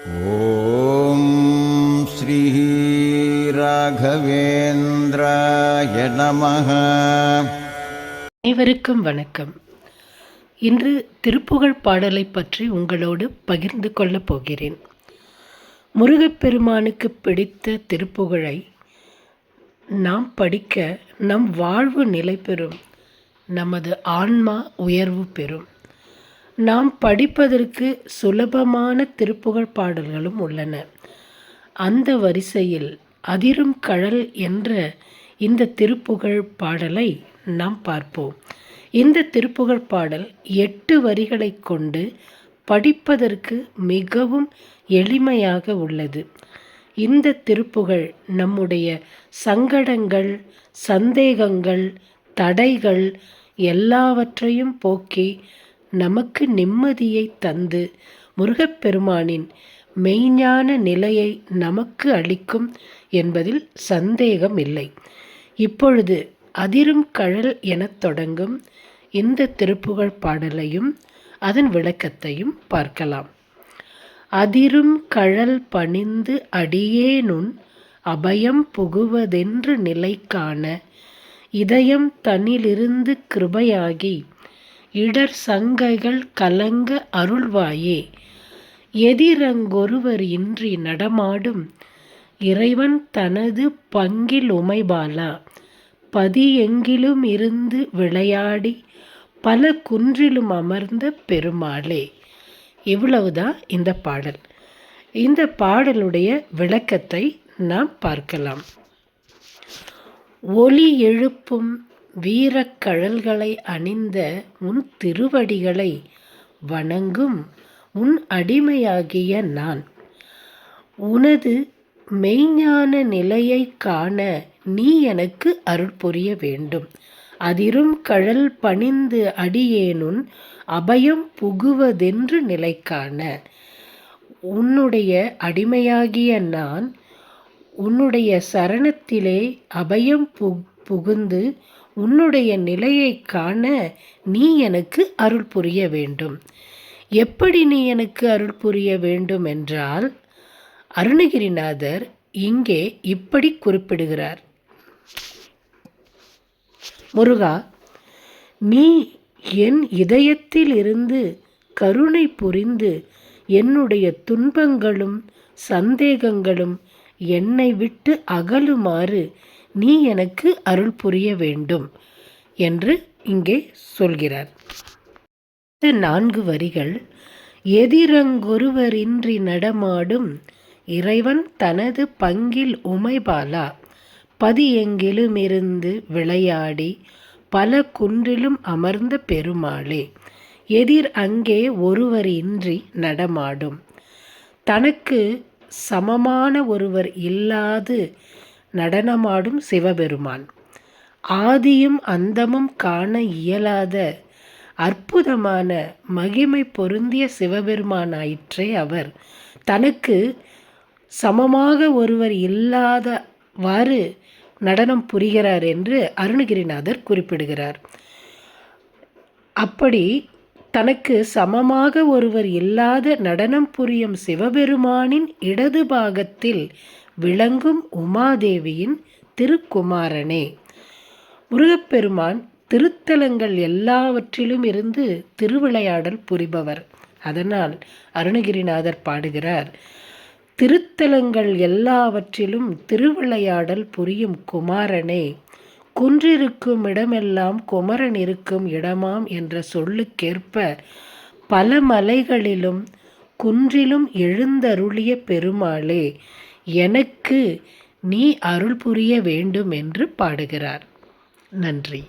ॐ श्रीराघवेन्द्राय नमः அனைவருக்கும் வணக்கம் இன்று திருப்புகழ் பாடலை பற்றி உங்களோடு பகிர்ந்து கொள்ளப் போகிறேன் முருகப்பெருமானுக்கு பிடித்த திருப்புகழை நாம் படிக்க நம் வாழ்வு நிலை பெறும் நமது ஆன்மா உயர்வு பெறும் நாம் படிப்பதற்கு சுலபமான திருப்புகழ் பாடல்களும் உள்ளன. அந்த வரிசையில் அதிரும் கழல் என்ற இந்த திருப்புகழ் பாடலை நாம் பார்ப்போம். இந்த திருப்புகழ் பாடல் எட்டு வரிகளைக் கொண்டு படிப்பதற்கு மிகவும் எளிமையாக உள்ளது. இந்த திருப்புகழ் நம்முடைய சங்கடங்கள் சந்தேகங்கள் தடைகள் எல்லாவற்றையும் போக்கி நமக்கு நிம்மதியை தந்து முருகப்பெருமானின் மெய்ஞான நிலையை நமக்கு அளிக்கும் என்பதில் சந்தேகம் இல்லை இப்பொழுது அதிரும் கழல் எனத் தொடங்கும் இந்த திருப்புகழ் பாடலையும் அதன் விளக்கத்தையும் பார்க்கலாம். அதிரும் கழல் பணிந்து அடியேனுன் அபயம் புகுவதென்று நிலை காண இதயம் தன்னிலிருந்து கிருபையாகி இடர் சங்கைகள் கலங்க அருள்வாயே. எதிரங்கொருவர் இன்றி நடமாடும் இறைவன் தனது பங்கில் உமைபாலா. பதியெங்கிலும் இருந்து விளையாடி பல குன்றிலும் அமர்ந்த பெருமாளே. இவ்வளவுதான் இந்த பாடல். இந்த பாடலுடைய விளக்கத்தை நாம் பார்க்கலாம். ஒலி எழுப்பும் வீரக்கழல்களை அணிந்த உன் திருவடிகளை வணங்கும் உன் அடிமையாகிய நான். உனது மெய்ஞான நிலையை காண நீ எனக்கு அருள் புரிய வேண்டும். அதிரும் கழல் பணிந்து அடியேனுன் அபயம் புகுவதென்று நிலை காண உன்னுடைய அடிமையாகிய நான் உன்னுடைய சரணத்திலே அபயம் பு புகுந்து உன்னுடைய நிலையை காண நீ எனக்கு அருள் புரிய வேண்டும். எப்படி நீ எனக்கு அருள் புரிய வேண்டும் என்றால் அருணகிரிநாதர் இங்கே இப்படி குறிப்பிடுகிறார். முருகா நீ என் இதயத்தில் இருந்து கருணை புரிந்து என்னுடைய துன்பங்களும் சந்தேகங்களும் என்னை விட்டு அகலுமாறு நீ எனக்கு அருள் புரிய வேண்டும் என்று இங்கே சொல்கிறார். இந்த நான்கு வரிகள் எதிரங்கொருவரின்றி நடமாடும் இறைவன் தனது பங்கில் உமைபாலா. பதி எங்கிலுமிருந்து விளையாடி பல குன்றிலும் அமர்ந்த பெருமாளே எதிர் அங்கே ஒருவர் இன்றி நடமாடும். தனக்கு சமமான ஒருவர் இல்லாது நடனமாடும் சிவபெருமான். ஆதியும் அந்தமும் காண இயலாத அற்புதமான மகிமை பொருந்திய சிவபெருமானாயிற்றே அவர். தனக்கு சமமாக ஒருவர் இல்லாதவாறு நடனம் புரிகிறார் என்று அருணகிரிநாதர் குறிப்பிடுகிறார். அப்படி தனக்கு சமமாக ஒருவர் இல்லாத நடனம் புரியும் சிவபெருமானின் இடது பாகத்தில் விளங்கும் உமாதேவியின் திருக்குமாரனே. முருகப்பெருமான் திருத்தலங்கள் எல்லாவற்றிலும் இருந்து திருவிளையாடல் புரிபவர். அதனால் அருணகிரிநாதர் பாடுகிறார் திருத்தலங்கள் எல்லாவற்றிலும் திருவிளையாடல் புரியும் குமாரனே குன்றிருக்கும் இடமெல்லாம் குமரன் இருக்கும் இடமாம் என்ற சொல்லுக்கேற்ப பல மலைகளிலும் குன்றிலும் எழுந்தருளிய பெருமாளே எனக்கு நீ அருள் புரிய வேண்டும் என்று பாடுகிறார். நன்றி.